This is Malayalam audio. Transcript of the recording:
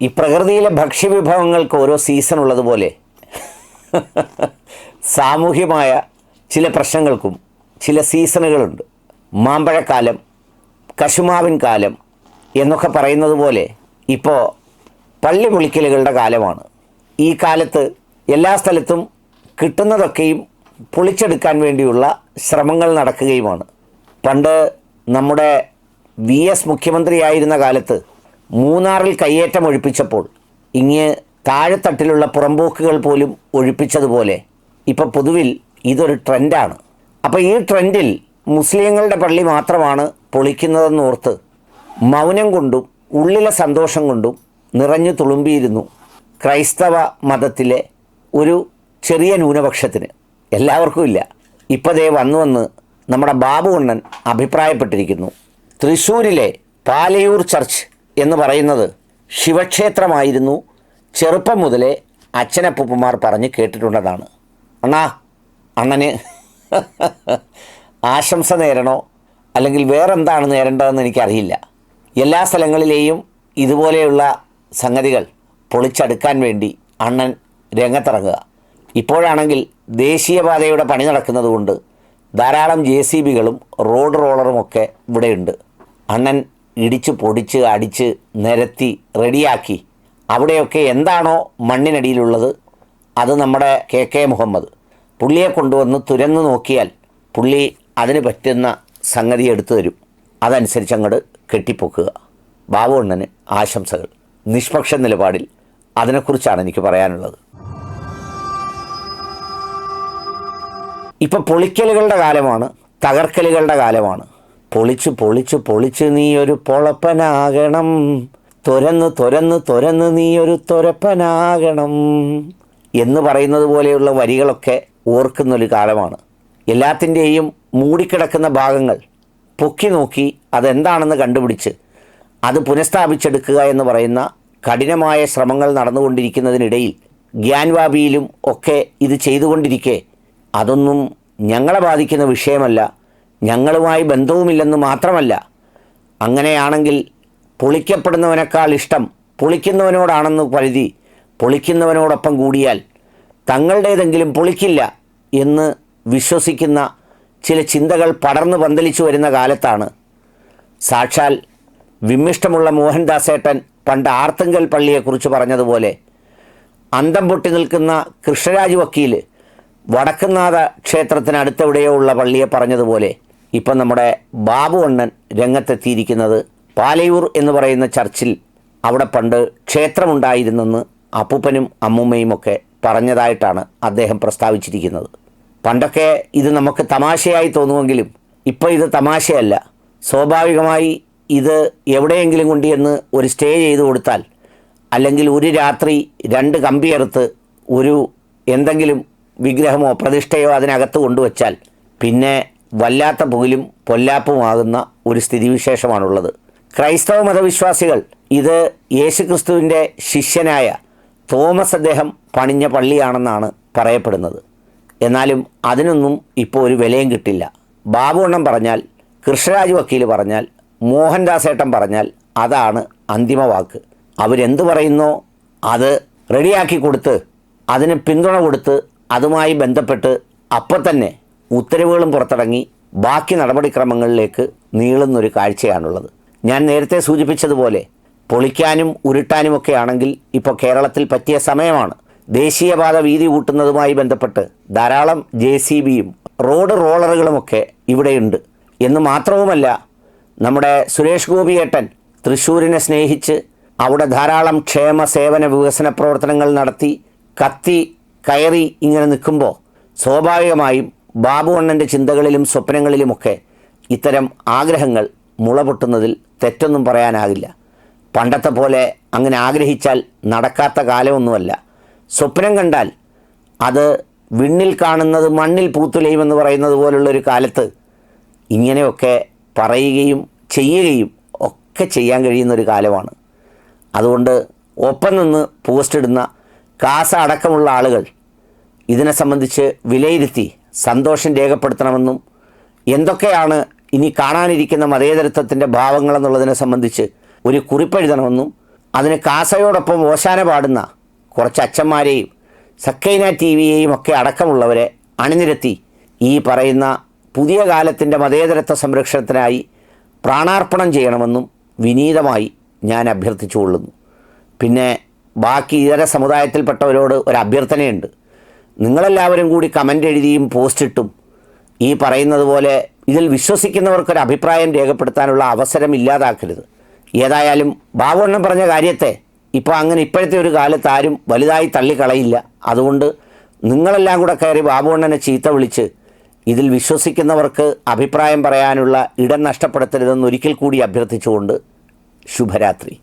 ഈ പ്രകൃതിയിലെ ഭക്ഷ്യവിഭവങ്ങൾക്ക് ഓരോ സീസൺ ഉള്ളതുപോലെ സാമൂഹ്യമായ ചില പ്രശ്നങ്ങൾക്കും ചില സീസണുകളുണ്ട് മാമ്പഴക്കാലം കശുമാവിൻ കാലം എന്നൊക്കെ പറയുന്നത് പോലെ ഇപ്പോൾ പള്ളി പൊളിക്കലുകളുടെ കാലമാണ്. ഈ കാലത്ത് എല്ലാ സ്ഥലത്തും കിട്ടുന്നതൊക്കെയും പൊളിച്ചെടുക്കാൻ വേണ്ടിയുള്ള ശ്രമങ്ങൾ നടക്കുകയുമാണ്. പണ്ട് നമ്മുടെ വി എസ് മുഖ്യമന്ത്രിയായിരുന്ന കാലത്ത് മൂന്നാറിൽ കയ്യേറ്റം ഒഴിപ്പിച്ചപ്പോൾ ഇങ്ങ് താഴെത്തട്ടിലുള്ള പുറമ്പോക്കുകൾ പോലും ഒഴിപ്പിച്ചതുപോലെ ഇപ്പോൾ പൊതുവിൽ ഇതൊരു ട്രെൻഡാണ്. അപ്പോൾ ഈ ട്രെൻഡിൽ മുസ്ലിങ്ങളുടെ പള്ളി മാത്രമാണ് പൊളിക്കുന്നതെന്നോർത്ത് മൗനം കൊണ്ടും ഉള്ളിലെ സന്തോഷം കൊണ്ടും നിറഞ്ഞു തുളുമ്പിയിരുന്നു ക്രൈസ്തവ മതത്തിലെ ഒരു ചെറിയ ന്യൂനപക്ഷത്തിന്. എല്ലാവർക്കും ഇല്ല. ഇപ്പോൾ ദേ വന്നു വന്ന് നമ്മുടെ ബാബുണ്ണൻ അഭിപ്രായപ്പെട്ടിരിക്കുന്നു. തൃശ്ശൂരിലെ പാലയൂർ ചർച്ച് എന്ന് പറയുന്നത് ശിവക്ഷേത്രമായിരുന്നു. ചെറുപ്പം മുതലേ അച്ഛനപ്പൂപ്പന്മാർ പറഞ്ഞ് കേട്ടിട്ടുള്ളതാണ്. അണ്ണാ അണ്ണന് ആശംസ നേരണോ? അല്ലെങ്കിൽ വേറെന്താണ് നേരേണ്ടതെന്ന് എനിക്കറിയില്ല. എല്ലാ സ്ഥലങ്ങളിലെയും ഇതുപോലെയുള്ള സംഗതികൾ പൊളിച്ചടുക്കാൻ വേണ്ടി അണ്ണൻ രംഗത്തിറങ്ങുക. ഇപ്പോഴാണെങ്കിൽ ദേശീയപാതയുടെ പണി നടക്കുന്നതുകൊണ്ട് ധാരാളം ജെ സി ബികളും റോഡ് റോളറുമൊക്കെ ഇവിടെയുണ്ട്. അണ്ണൻ ഇടിച്ച് പൊടിച്ച് അടിച്ച് നിരത്തി റെഡിയാക്കി. അവിടെയൊക്കെ എന്താണോ മണ്ണിനടിയിലുള്ളത് അത് നമ്മുടെ കെ കെ മുഹമ്മദ്. പുള്ളിയെ കൊണ്ടുവന്ന് തുരന്നു നോക്കിയാൽ പുള്ളി അതിന് പറ്റുന്ന സംഗതി എടുത്തു തരും. അതനുസരിച്ച് അങ്ങോട്ട് കെട്ടിപ്പൊക്കുക. ബാബു അണ്ണന് ആശംസകൾ. നിഷ്പക്ഷ നിലപാടിൽ അതിനെക്കുറിച്ചാണ് എനിക്ക് പറയാനുള്ളത്. ഇപ്പോൾ പൊളിക്കലുകളുടെ കാലമാണ് തകർക്കലുകളുടെ കാലമാണ്. പൊളിച്ച് പൊളിച്ച് പൊളിച്ച് നീ ഒരു പൊളപ്പനാകണം. തുരന്ന് തുരന്ന് തുരന്ന് നീ ഒരു തുരപ്പനാകണം. എന്ന് പറയുന്നത് പോലെയുള്ള വരികളൊക്കെ ഓർക്കുന്നൊരു കാലമാണ്. എല്ലാത്തിന്റെയും മൂടിക്കിടക്കുന്ന ഭാഗങ്ങൾ പൊക്കി നോക്കി അതെന്താണെന്ന് കണ്ടുപിടിച്ച് അത് പുനഃസ്ഥാപിച്ചെടുക്കുക എന്ന് പറയുന്ന കഠിനമായ ശ്രമങ്ങൾ നടന്നുകൊണ്ടിരിക്കുന്നതിനിടയിൽ ഗ്യാൻവാബിയിലും ഒക്കെ ഇത് ചെയ്തുകൊണ്ടിരിക്കെ അതൊന്നും ഞങ്ങളെ ബാധിക്കുന്ന വിഷയമല്ല. ഞങ്ങളുമായി ബന്ധവുമില്ലെന്ന് മാത്രമല്ല അങ്ങനെയാണെങ്കിൽ പൊളിക്കപ്പെടുന്നവനേക്കാൾ ഇഷ്ടം പൊളിക്കുന്നവനോടാണെന്ന് പരിധി പൊളിക്കുന്നവനോടൊപ്പം കൂടിയാൽ തങ്ങളുടേതെങ്കിലും പൊളിക്കില്ല എന്ന് വിശ്വസിക്കുന്ന ചില ചിന്തകൾ പടർന്നു പന്തലിച്ചു വരുന്ന കാലത്താണ്. സാക്ഷാൽ വിമ്മിഷ്ടമുള്ള മോഹൻദാസേട്ടൻ പണ്ട് ആർത്തങ്കൽ പള്ളിയെക്കുറിച്ച് പറഞ്ഞതുപോലെ അന്തം പൊട്ടി നിൽക്കുന്ന കൃഷ്ണരാജ് വക്കീൽ വടക്കുന്നാഥ ക്ഷേത്രത്തിനടുത്തെവിടെയോ ഉള്ള പള്ളിയെ പറഞ്ഞതുപോലെ ഇപ്പം നമ്മുടെ ബാബു അണ്ണൻ രംഗത്തെത്തിയിരിക്കുന്നത് പാലയൂർ എന്ന് പറയുന്ന ചർച്ചിൽ അവിടെ പണ്ട് ക്ഷേത്രമുണ്ടായിരുന്നെന്ന് അപ്പൂപ്പനും അമ്മൂമ്മയും ഒക്കെ പറഞ്ഞതായിട്ടാണ് അദ്ദേഹം പ്രസ്താവിച്ചിരിക്കുന്നത്. പണ്ടൊക്കെ ഇത് നമുക്ക് തമാശയായി തോന്നുമെങ്കിലും ഇപ്പോൾ ഇത് തമാശയല്ല. സ്വാഭാവികമായി ഇത് എവിടെയെങ്കിലും കൊണ്ടുചെന്ന് ഒരു സ്റ്റേ ചെയ്തു കൊടുത്താൽ അല്ലെങ്കിൽ ഒരു രാത്രി രണ്ട് കമ്പിയെറുത്ത് ഒരു എന്തെങ്കിലും വിഗ്രഹമോ പ്രതിഷ്ഠയോ അതിനകത്ത് കൊണ്ടുവച്ചാൽ പിന്നെ വല്ലാത്ത പുകിലും പൊല്ലാപ്പുമാകുന്ന ഒരു സ്ഥിതിവിശേഷമാണുള്ളത്. ക്രൈസ്തവ മതവിശ്വാസികൾ ഇത് യേശുക്രിസ്തുവിന്റെ ശിഷ്യനായ തോമസ് അദ്ദേഹം പണിഞ്ഞ പള്ളിയാണെന്നാണ് പറയപ്പെടുന്നത്. എന്നാലും അതിനൊന്നും ഇപ്പോൾ ഒരു വിലയും കിട്ടില്ല. ബാബുവണ്ണം പറഞ്ഞാൽ കൃഷ്ണരാജ് വക്കീൽ പറഞ്ഞാൽ മോഹൻദാസേട്ടൻ പറഞ്ഞാൽ അതാണ് അന്തിമ വാക്ക്. അവരെന്ത് പറയുന്നോ അത് റെഡിയാക്കി കൊടുത്ത് അതിന് പിന്തുണ കൊടുത്ത് അതുമായി ബന്ധപ്പെട്ട് അപ്പം തന്നെ ഉത്തരവുകളും പുറത്തിറങ്ങി ബാക്കി നടപടിക്രമങ്ങളിലേക്ക് നീളുന്നൊരു കാഴ്ചയാണുള്ളത്. ഞാൻ നേരത്തെ സൂചിപ്പിച്ചതുപോലെ പൊളിക്കാനും ഉരുട്ടാനുമൊക്കെ ആണെങ്കിൽ ഇപ്പോൾ കേരളത്തിൽ പറ്റിയ സമയമാണ്. ദേശീയപാത വീതി കൂട്ടുന്നതുമായി ബന്ധപ്പെട്ട് ധാരാളം ജെ സി ബിയും റോഡ് റോളറുകളുമൊക്കെ ഇവിടെയുണ്ട്. എന്ന് മാത്രവുമല്ല നമ്മുടെ സുരേഷ് ഗോപിയേട്ടൻ തൃശ്ശൂരിനെ സ്നേഹിച്ച് അവിടെ ധാരാളം ക്ഷേമ സേവന വികസന പ്രവർത്തനങ്ങൾ നടത്തി കത്തി കയറി ഇങ്ങനെ നിൽക്കുമ്പോൾ സ്വാഭാവികമായും ബാബു അണ്ണന്റെ ചിന്തകളിലും സ്വപ്നങ്ങളിലുമൊക്കെ ഇത്തരം ആഗ്രഹങ്ങൾ മുളപൊട്ടുന്നതിൽ തെറ്റൊന്നും പറയാനാകില്ല. പണ്ടത്തെ പോലെ അങ്ങനെ ആഗ്രഹിച്ചാൽ നടക്കാത്ത കാലമൊന്നുമല്ല. സ്വപ്നം കണ്ടാൽ അത് വിണ്ണിൽ കാണുന്നത് മണ്ണിൽ പൂത്തുലയുമെന്ന് പറയുന്നത് പോലുള്ളൊരു കാലത്ത് ഇങ്ങനെയൊക്കെ പറയുകയും ചെയ്യുകയും ഒക്കെ ചെയ്യാൻ കഴിയുന്നൊരു കാലമാണ്. അതുകൊണ്ട് ഒപ്പം നിന്ന് പോസ്റ്റ് ഇടുന്ന കാസ അടക്കമുള്ള ആളുകൾ ഇതിനെ സംബന്ധിച്ച് വിലയിരുത്തി സന്തോഷം രേഖപ്പെടുത്തണമെന്നും എന്തൊക്കെയാണ് ഇനി കാണാനിരിക്കുന്ന മതേതരത്വത്തിന്റെ ഭാവങ്ങളെന്നുള്ളതിനെ സംബന്ധിച്ച് ഒരു കുറിപ്പെഴുതണമെന്നും അതിന് കാസയോടൊപ്പം ഓശാന പാടുന്ന കുറച്ച് അച്ഛന്മാരെയും സക്കൈന ടി വിയെയും ഒക്കെ അടക്കമുള്ളവരെ അണിനിരത്തി ഈ പറയുന്ന പുതിയ കാലത്തിന്റെ മതേതരത്വ സംരക്ഷണത്തിനായി പ്രാണാർപ്പണം ചെയ്യണമെന്നും വിനീതമായി ഞാൻ അഭ്യർത്ഥിച്ചുകൊള്ളുന്നു. പിന്നെ ബാക്കി ഇതര സമുദായത്തിൽപ്പെട്ടവരോട് ഒരു അഭ്യർത്ഥനയുണ്ട്. നിങ്ങളെല്ലാവരും കൂടി കമന്റ് എഴുതിയും പോസ്റ്റ് ഇട്ടും. ഈ പറയുന്നത് പോലെ ഇതിൽ വിശ്വസിക്കുന്നവർക്കൊരു അഭിപ്രായം രേഖപ്പെടുത്താനുള്ള അവസരം ഇല്ലാതാക്കരുത്. ഏതായാലും ബാബുണ്ണൻ പറഞ്ഞ കാര്യത്തെ ഇപ്പോൾ അങ്ങനെ ഇപ്പോഴത്തെ ഒരു കാലത്ത് ആരും വലുതായി തള്ളിക്കളയില്ല. അതുകൊണ്ട് നിങ്ങളെല്ലാം കൂടെ കയറി ബാബുണ്ണനെ ചീത്ത വിളിച്ച് ഇതിൽ വിശ്വസിക്കുന്നവർക്ക് അഭിപ്രായം പറയാനുള്ള ഇടം നഷ്ടപ്പെടുത്തരുതെന്ന് ഒരിക്കൽ കൂടി അഭ്യർത്ഥിച്ചുകൊണ്ട് ശുഭരാത്രി.